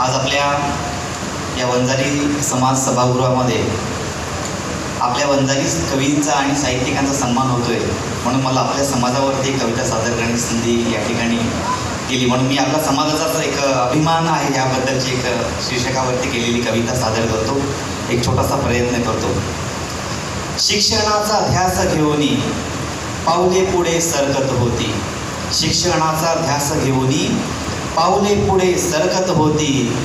आज आपल्या या वंजारी समाज सभागृहामध्ये आपल्या वंजारी कवींचा आणि साहित्यिकांचा सन्मान होतो आहे म्हणून मला आपल्या समाजावरती कविता सादर करण्याची संधी या ठिकाणी केली म्हणून मी आपल्या समाजाचाच एक अभिमान आहे याबद्दलची एक शीर्षकावरती केलेली कविता सादर करतो. एक छोटासा प्रयत्न करतो. शिक्षणाचा ध्यास घेऊन पावले पुढे सरकत होती. शिक्षणाचा ध्यास घेऊनी पाऊले पुढे सरकत होती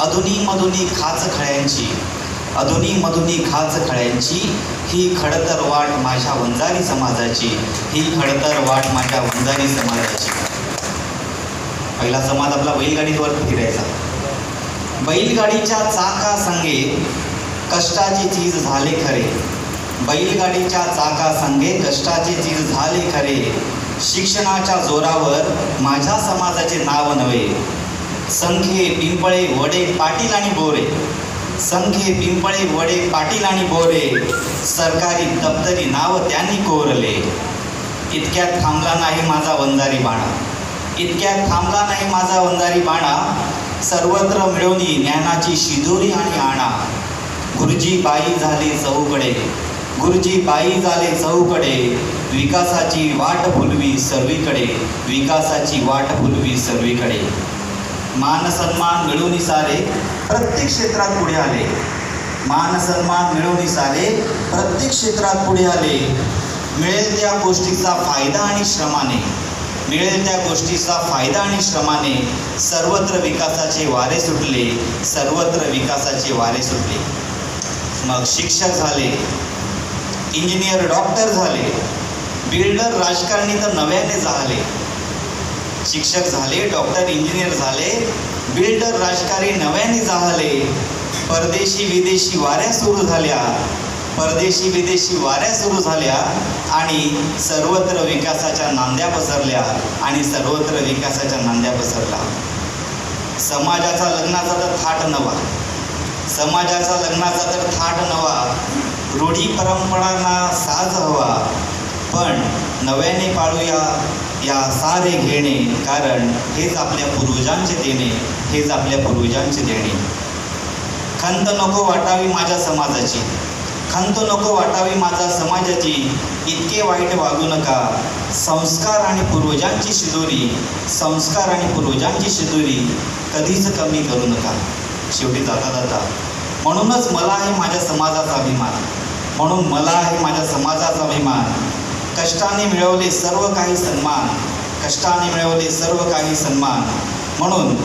अधुनी मधुनी खाच खळ्यांची. अधुनी मधुनी खाच खळ्यांची ही खडतर वाट माझ्या वंजारी समाजाची. ही खडतर वाट माझ्या वंजारी समाजाची. पहिला समाज आपला बैलगाडीवर फिरायचा. बैलगाडीच्या चाका संगे कष्टाची चीज झाले खरे. बैलगाडीच्या चाका संगे कष्टाची चीज झाले खरे. शिक्षणाच्या जोरावर माझ्या समाजाचे नाव नव्हे. संखे पिंपळे वडे पाटील आणि बोरे. संखे पिंपळे वडे पाटील आणि बोरे. सरकारी दप्तरी नाव त्यांनी कोरले. इतक्यात थांबला नाही माझा वंजारी बाणा. इतक्यात थांबला नाही माझा वंजारी बाणा. सर्वत्र मिळवली ज्ञानाची शिदोरी आणि आणा. गुरुजी बाई झाले चौकडे. गुरुजी बाई झाले चौकडे. विकासाची वाट फुलवी सर्वीकडे विकासाची वाट फुलवी सर्वीकडे. मान सन्मान सारे प्रत्येक क्षेत्रात पुढे आले. मान सन्मान सारे प्रत्येक क्षेत्रात पुढे आले. मिळेल त्या गोष्टीचा फायदा आणि श्रमाने. मिळेल त्या गोष्टीचा फायदा आणि श्रमाने. सर्वत्र विकासाचे वारे सुटले. सर्वत्र विकासाचे वारे सुटले. मग शिक्षक झाले. इंजिनियर डॉक्टर झाले. बिल्डर राजकारणी तर नव्याने झाले. शिक्षक झाले डॉक्टर इंजिनियर झाले बिल्डर राजकारणी नव्याने झाले. परदेशी विदेशी वाऱ्या सुरू झाल्या. परदेशी विदेशी वाऱ्या सुरू झाल्या आणि सर्वत्र विकासाच्या नांद्या पसरल्या आणि सर्वत्र विकासाच्या नांद्या पसरल्या. समाजाचा लग्नाचा तर थाट नवा. समाजाचा लग्नाचा तर थाट नवा. रूढी परंपरांना साज हवा. पण नव्याने पाळूया या सारे घेणे. कारण हेच आपल्या पूर्वजांचे देणे हेच आपल्या पूर्वजांचे देणे. खंत नको वाटावी माझ्या समाजाची. खंत नको वाटावी माझ्या समाजाची. इतके वाईट वागू नका. संस्कार आणि पूर्वजांची शिदोरी संस्कार आणि पूर्वजांची शिदोरी कधीच कमी करू नका. शेवटी जाता जाता. म्हणूनच मला आहे माझ्या समाजाचा अभिमान. म्हणून मला आहे माझ्या समाजाचा अभिमान. कष्टाने मिळवले सर्व काही सन्मान. कष्टाने मिळवले सर्व काही सन्मान. म्हणून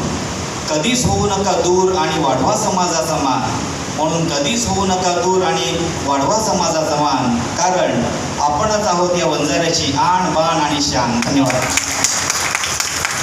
कधीच होऊ नका दूर आणि वाढवा समाजाचा मान. म्हणून कधीच होऊ नका दूर आणि वाढवा समाजाचा मान. कारण आपणच आहोत या वंजाऱ्याची आण बाण आणि शान. धन्यवाद.